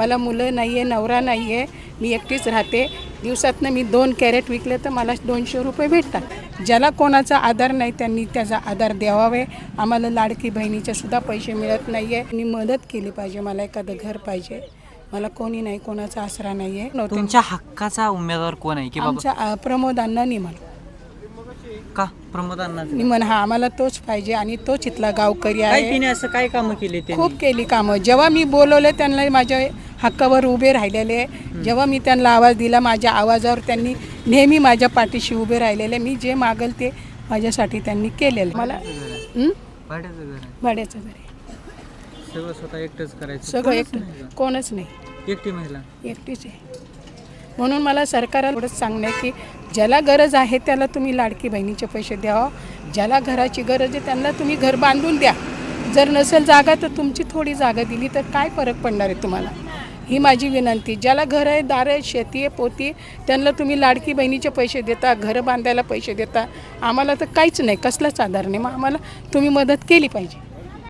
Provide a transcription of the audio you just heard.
मला मुलं नाही आहे नवरा नाही आहे मी एकटीच राहते. दिवसातनं मी दोन कॅरेट विकले तर मला दोनशे रुपये भेटतात. ज्याला कोणाचा आधार नाही त्यांनी त्याचा आधार द्यावावे. आम्हाला लाडकी बहिणीचे सुद्धा पैसे मिळत नाही आहे मी मदत केली पाहिजे मला एखादं घर पाहिजे. मला कोणी नाही कोणाचा आसरा नाही आहे तुमच्या हक्काचा उमेदवार कोण आहे? की आमच्या प्रमोद अण्णा निमन का? प्रमोदांना निमन हा आम्हाला तोच पाहिजे आणि तोच इथला गावकरी आहे. तिने असं काय कामं केली खूप केली कामं. जेव्हा मी बोलवले त्यांना माझ्या हक्कावर उभे राहिलेले जेव्हा मी त्यांना आवाज दिला माझ्या आवाजावर त्यांनी नेहमी माझ्या पाठीशी उभे राहिलेले मी जे मागल ते माझ्यासाठी त्यांनी केलेलं मला? भाड्याचं घर आहे. भाड्याचं घर आहे. सगळं स्वतः एकटंच करायचं. सगळं कोणीच एकटं नाही? कोणच नाही. एकटी महिला. एकटीच आहे. म्हणून मला सरकारला एवढंच सांगणं आहे की ज्याला गरज आहे त्याला तुम्ही लाडकी बहिणीचे पैसे द्यावं ज्याला घराची गरज आहे त्यांना तुम्ही घर बांधून द्या. जर नसेल जागा तर तुमची थोडी जागा दिली तर काय फरक पडणार आहे तुम्हाला? ही माझी विनंती. ज्याला घर आहे दार आहे शेती आहे पोती त्यांना तुम्ही लाडकी बहिणीचे पैसे देता घरं बांधायला पैसे देता. आम्हाला तर काहीच नाही कसलाच आधार नाही मग आम्हाला तुम्ही मदत केली पाहिजे.